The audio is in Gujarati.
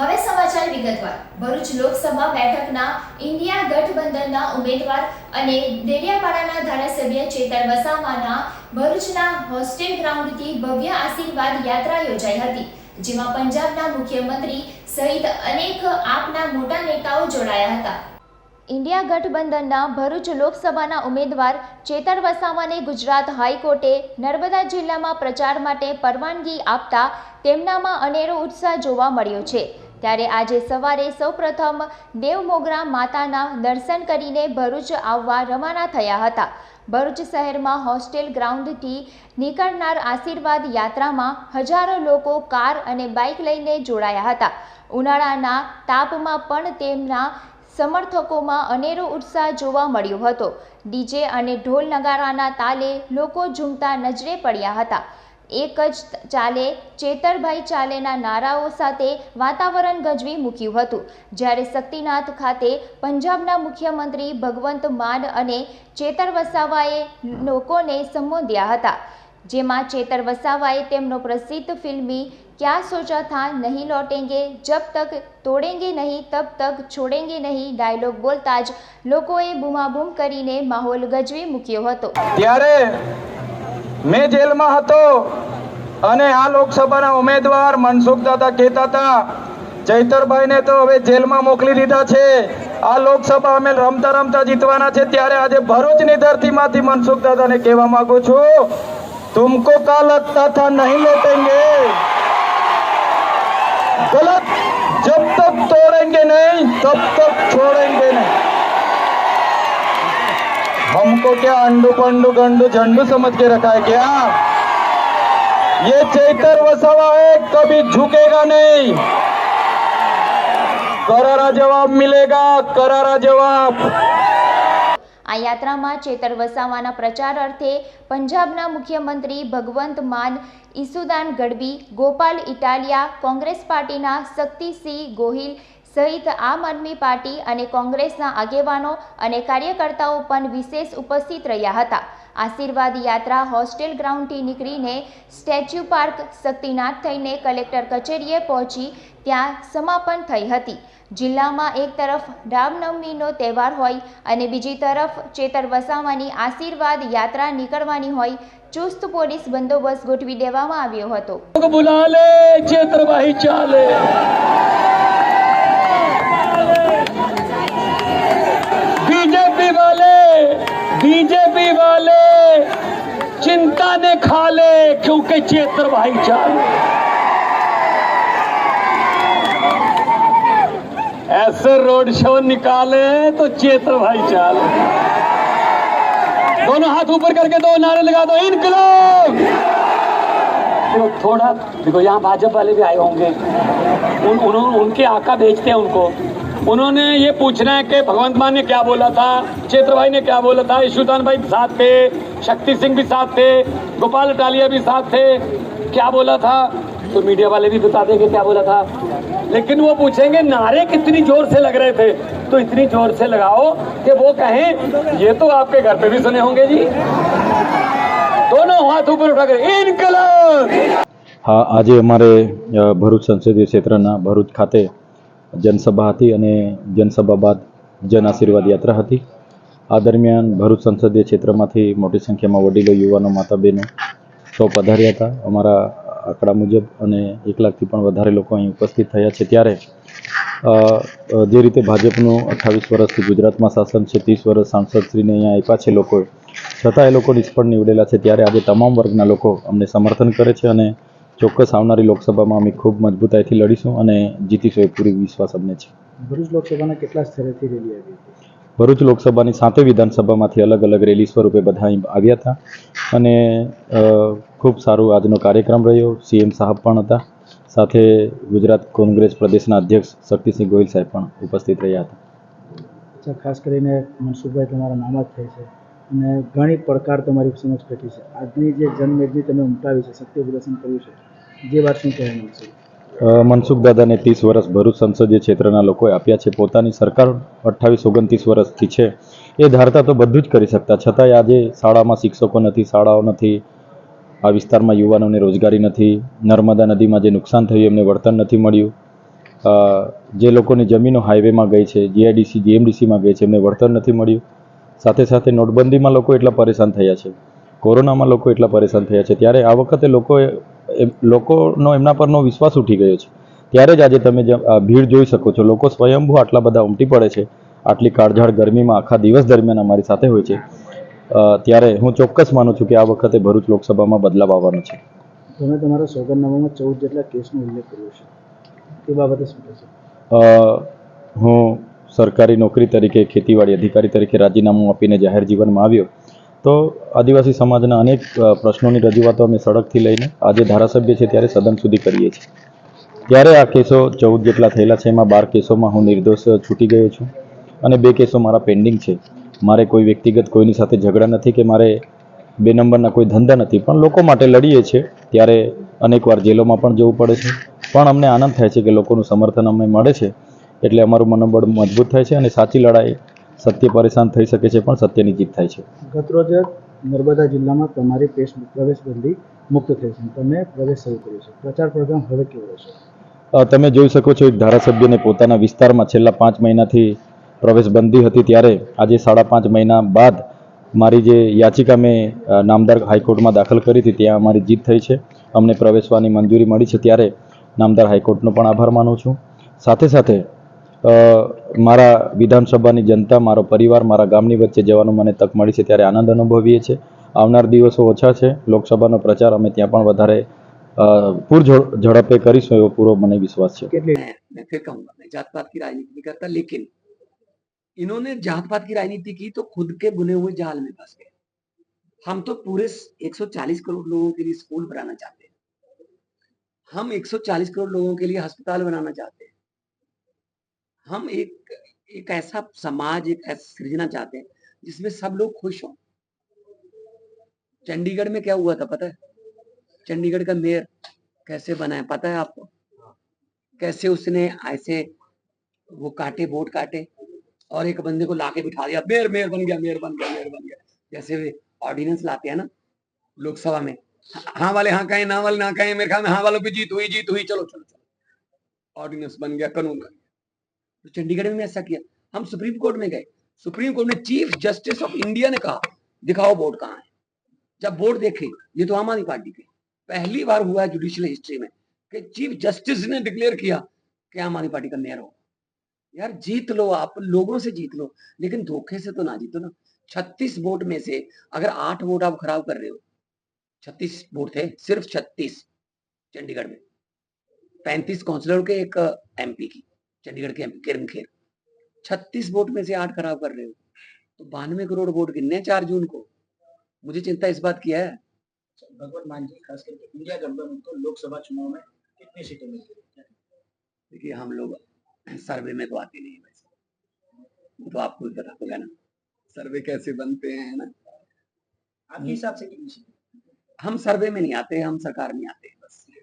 હવે સમાચાર વિગતવાર. ભરૂચ લોકસભા બેઠકના ઇન્ડિયા ગઠબંધનના ઉમેદવાર અને દેડિયાપાડાના ધારાસભ્ય ચેતર વસાવાના ભરૂચના હોસ્ટેલ ગ્રાઉન્ડથી ભવ્ય આશીર્વાદ યાત્રા યોજાઈ હતી, જેમાં પંજાબના મુખ્યમંત્રી સહિત અનેક આપના મોટા નેતાઓ જોડાયા હતા. ઇન્ડિયા ગઠબંધનના ભરૂચ લોકસભાના ઉમેદવાર ચેતર વસાવાને ગુજરાત હાઈકોર્ટે નર્મદા જિલ્લામાં પ્રચાર માટે પરવાનગી આપતા તેમનામાં અનેરો ઉત્સાહ જોવા મળ્યો છે. ત્યારે આજે સવારે સૌપ્રથમ દેવમોગરા માતાના દર્શન કરીને ભરૂચ આવવા રવાના થયા હતા. ભરૂચ શહેરમાં હોસ્ટેલ ગ્રાઉન્ડથી નીકળનાર આશીર્વાદ યાત્રામાં હજારો લોકો કાર અને બાઇક લઈને જોડાયા હતા. ઉનાળાના તાપમાં પણ તેમના સમર્થકોમાં અનેરો ઉત્સાહ જોવા મળ્યો હતો. ડીજે અને ઢોલ નગારાના તાલે લોકો ઝૂમતા નજરે પડ્યા હતા. એક જ ચાલે, ચેતરભાઈ ચાલેના નારાઓ સાથે વાતાવરણ ગજવી મૂક્યું હતું. જ્યારે શક્તિનાથ ખાતે પંજાબના મુખ્યમંત્રી ભગવંત માન અને ચેતર વસાવાએ લોકોને સંબોધ્યા હતા. જેમાં ચેતર વસાવાએ તેમનો પ્રસિદ્ધ ફિલ્મી ક્યાં સોચા થા, નહીં લોટેંગે, જબ તક તોડેંગે નહીં, તબ તક છોડેંગે નહીં ડાયલોગ બોલતા જ લોકોએ બૂમાબૂમ કરીને માહોલ ગજવી મૂક્યો હતો. ત્યારે મેં જેલમાં હતો અને આ લોકસભાના ઉમેદવાર મનસુખ દાદા કહેતા હતા, ચૈતરભાઈને તો હવે જેલમાં મોકલી દીધા છે. આ લોકસભા અમે રમતા રમતા જીતવાના છે. ત્યારે આજે ભરૂચની ધરતીમાંથી મનસુખ દાદાને કહેવા માંગુ છું, તુમકો કા લગતા થા નહીં લૂટેંગે ગલત, જબ તક તોડેંગે નહીં, તબ તક છોડેંગે નહીં. हमको क्या अंडू पंडू गंडू झंडू समझ के रखा है क्या ये चैतर वसावा है कभी झुकेगा नहीं करारा जवाब मिलेगा करारा जवाब આ યાત્રામાં ચેતર વસાવાના પ્રચાર અર્થે પંજાબના મુખ્યમંત્રી ભગવંત માન ઈસુદાન ગઢવી ગોપાલ ઇટાલિયા કોંગ્રેસ પાર્ટીના શક્તિસિંહ ગોહિલ સહિત આમ આદમી પાર્ટી અને કોંગ્રેસના આગેવાનો અને કાર્યકર્તાઓ પણ વિશેષ ઉપસ્થિત રહ્યા હતા. આશીર્વાદ યાત્રા હોસ્ટેલ ગ્રાઉન્ડથી નીકળીને સ્ટેચ્યુ પાર્ક શક્તિનાથ થઈને કલેક્ટર કચેરીએ પહોંચી ત્યાં સમાપન થઈ હતી. જિલ્લામાં એક તરફ રામનવમીનો તહેવાર હોય અને બીજી તરફ ચેતર વસાવાની આશીર્વાદ યાત્રા નીકળવાની હોય, ચુસ્ત પોલીસ બંદોબસ્ત ગોઠવી દેવામાં આવ્યો હતો. बुला बीजेपी वाले चिंता ने खा ले क्योंकि चेत्र भाई चाले ऐसे रोड शो निकाले तो चेत्र भाई चाल दोनों हाथ ऊपर करके दो नारे लगा दो, इनकलाब! देखो, थोड़ा, देखो, यहाँ भाजपा वाले भी आए होंगे। उन उन्होंने उनके आका भेजते हैं उनको। उन्होंने ये पूछना है कि भगवंत मान ने क्या बोला था चेत्र भाई ने क्या बोला था ईशुदान भाई साथ थे शक्ति सिंह भी साथ थे गोपाल टालिया भी साथ थे क्या बोला था तो मीडिया वाले भी बता देंगे क्या बोला था लेकिन वो पूछेंगे नारे कितनी जोर से लग रहे थे तो इतनी जोर से लगाओ कि वो कहें ये तो आपके घर पे भी सुने होंगे जी दोनों हाथ ऊपर उठा कर इनकलाब હા આજે અમારે અ, ભરૂચ સંસદીય ક્ષેત્રના ભરૂચ ખાતે જનસભા હતી અને જનસભા બાદ જન આશીર્વાદ યાત્રા હતી. આ દરમિયાન ભરૂચ સંસદીય ક્ષેત્રમાંથી મોટી સંખ્યામાં વડીલો, યુવાનો માતા બહેનો સૌ પધાર્યા હતા. અમારા આંકડા મુજબ અને એક લાખથી પણ વધારે લોકો અહીં ઉપસ્થિત થયા છે. ત્યારે જે રીતે ભાજપનું અઠ્ઠાવીસ વર્ષથી ગુજરાતમાં શાસન છે, ત્રીસ વર્ષ સાંસદશ્રીને અહીંયા આપ્યા છે લોકોએ, છતાં એ લોકો નિષ્ફળ નીવડેલા છે. ત્યારે આજે તમામ વર્ગના લોકો અમને સમર્થન કરે છે અને ચોક્કસ આવનારી લોકસભામાં અમે ખૂબ મજબૂતાઈથી લડીશું અને જીતીશું એ પૂરી વિશ્વાસ અમને છે. ભરૂચ લોકસભાના કેટલા સ્થળેથી રેલી આવી હતી? ભરૂચ લોકસભાની સાતે વિધાનસભામાંથી અલગ અલગ રેલી સ્વરૂપે બધા આવ્યા હતા અને ખૂબ સારું આજનો કાર્યક્રમ રહ્યો. સીએમ સાહેબ પણ હતા. સાથે ગુજરાત કોંગ્રેસ પ્રદેશના અધ્યક્ષ શક્તિસિંહ ગોહિલ સાહેબ પણ ઉપસ્થિત રહ્યા હતા. ખાસ કરીને મનસુખભાઈ તમારા નામ જ થાય છે. અને ઘણી પડકાર તમારી સમક્ષ બેઠી છે. આજની જે જનમેદની તમે ઉમટાવી છે સત્ય પ્રદર્શન કર્યું છે, જે વાત શું કહેવા માંગશો? મનસુખ દાદાને ત્રીસ વર્ષ ભરૂચ સંસદીય ક્ષેત્રના લોકોએ આપ્યા છે. પોતાની સરકાર અઠ્ઠાવીસ, ઓગણત્રીસ વર્ષથી છે. એ ધારતા તો બધું જ કરી શકતા. છતાંય આજે શાળામાં શિક્ષકો નથી, શાળાઓ નથી, આ વિસ્તારમાં યુવાનોને રોજગારી નથી, નર્મદા નદીમાં જે નુકસાન થયું એમને વળતર નથી મળ્યું. જે લોકોની જમીનો હાઈવેમાં ગઈ છે જીઆઈડીસી જીએમડીસીમાં ગઈ છે, એમને વળતર નથી મળ્યું. સાથે સાથે નોટબંધીમાં લોકો એટલા પરેશાન થયા છે. કોરોનામાં લોકો એટલા પરેશાન થયા છે. ત્યારે આ વખતે લોકોએ લોકોનો એમના પરનો વિશ્વાસ ઉઠી ગયો છે. ત્યારે જ આજે તમે ભીડ જોઈ શકો છો. લોકો સ્વયંભૂ આટલા બધા ઉમટી પડે છે. આટલી કાળઝાળ ગરમીમાં આખા દિવસ દરમિયાન અમારી સાથે હોય છે. ત્યારે હું ચોક્કસ માનું છું કે આ વખતે ભરૂચ લોકસભામાં બદલાવ આવવાનો છે. તમે તમારા સોગંદનામામાં ચૌદ જેટલા કેસનો ઉલ્લેખ કર્યો છે. એ બાબતે શું કહેશો? હું સરકારી નોકરી તરીકે, ખેતીવાડી અધિકારી તરીકે રાજીનામું આપીને જાહેર જીવનમાં આવ્યો. તો આદિવાસી સમાજના અનેક પ્રશ્નોની રજૂઆતો અમે સડકથી લઈને આજે ધારાસભ્ય છે ત્યારે સદન સુધી કરીએ છીએ. ત્યારે આ કેસો ચૌદ જેટલા થયેલા છે, એમાં બાર કેસોમાં હું નિર્દોષ છૂટી ગયો છું અને બે કેસો મારા પેન્ડિંગ છે. મારે કોઈ વ્યક્તિગત કોઈની સાથે ઝઘડા નથી કે મારે બે નંબરના કોઈ ધંધા નથી, પણ લોકો માટે લડીએ છીએ. ત્યારે અનેકવાર જેલોમાં પણ જવું પડે છે. પણ અમને આનંદ થાય છે કે લોકોનું સમર્થન અમને મળે છે. એટલે અમારું મનોબળ મજબૂત થાય છે અને સાચી લડાઈ સત્ય પરેશાન થઈ શકે છે પણ સત્યની જીત થાય છે. ગતરોજ નર્મદા જિલ્લામાં તમારી પેશ પ્રવેશબંધી મુક્ત થઈ છે. તમે પ્રવેશ શરૂ કર્યો છે. પ્રચાર પ્રોગ્રામ હવે કેવો રહેશે? તમે જોઈ શકો છો એક ધારાસભ્યને પોતાના વિસ્તારમાં છેલ્લા પાંચ મહિનાથી પ્રવેશબંધી હતી ત્યારે આજે સાડા પાંચ મહિના બાદ મારી જે યાચિકા મેં નામદાર હાઈકોર્ટમાં દાખલ કરી હતી ત્યાં અમારી જીત થઈ છે. અમને પ્રવેશવાની મંજૂરી મળી છે ત્યારે નામદાર હાઈકોર્ટનો પણ આભાર માનું છું. સાથે સાથે મારા વિધાનસભાની જનતા મારો પરિવાર મારા ગામની વચ્ચે જવાનું મને તક મળી છે ત્યારે આનંદ અનુભવીએ છીએ આવનાર દિવસો ઓછા છે લોકસભાનો પ્રચાર અમે ત્યાં પણ વધારે અ, પૂર ઝડ- ઝડપે કરીશું એવો પૂરો મને વિશ્વાસ છે કેટલી मैं मैं फिर कहूंगा मैं जात पात की राजनीति नहीं करता लेकिन इन्होंने जात पात की राजनीति की तो खुद के बुने हुए जाल में फंस गए हम तो पूरे 140 करोड़ लोगों के लिए स्कूल बनाना चाहते हैं हम 140 करोड़ लोगों के लिए अस्पताल बनाना चाहते हैं हम एक एक ऐसा समाज, एक ऐसा सृजना चाहते हैं, जिसमें सब लोग खुश हों। चंडीगढ़ में क्या हुआ था पता है? चंडीगढ़ का मेयर कैसे बना है पता है आपको? कैसे उसने ऐसे वो काटे वोट काटे, और एक बंदे को लाके बिठा दिया, मेयर मेयर बन गया, मेयर बन गया, मेयर बन गया। जैसे वे ऑर्डिनेंस लाते हैं ना, लोकसभा में हाँ वाले हाँ कहें, ना वाले, ना कहें, मेरे ख्याल में हाँ वालों की जीत हुई जीत हुई, चलो चलो चलो। ऑर्डिनेंस बन गया, कानून बन गया। तो चंडीगढ़ में ऐसा किया। हम सुप्रीम कोर्ट में गए। सुप्रीम कोर्ट में चीफ जस्टिस ऑफ़ इंडिया ने कहा, दिखाओ बोर्ड कहाँ है? जब वोट देखे, ये तो आम आदमी पार्टी के। पहली बार हुआ है जुडिशियल हिस्ट्री में कि चीफ जस्टिस ने डिक्लेयर किया कि आम आदमी पार्टी का मेयर यार, जीत लो आप, लोगों से जीत लो, लेकिन धोखे से तो ना जीतो ना। छत्तीस वोट में से अगर आठ वोट आप खराब कर रहे हो, छत्तीस वोट थे, सिर्फ़ छत्तीस चंडीगढ़ में। पैंतीस काउंसिलर के एक एमपी की। चंडीगढ़ के एमपी किरण खेर छत्तीस वोट में से आठ खराब कर रहे हो। तो बानवे करोड़ वोट गिनने चार जून को। मुझे चिंता इस बात की है। भगवत मान जी खास करके इंडिया गठबंधन को लोकसभा चुनाव में कितनी सीटें मिलती देखिए हम लोग सर्वे में तो आते नहीं है वैसे। वो तो आपको भी पता होगा ना। सर्वे कैसे बनते हैं ना? आपके हिसाब से कितनी सीटें? हम सर्वे में नहीं आते हम सरकार में आते हैं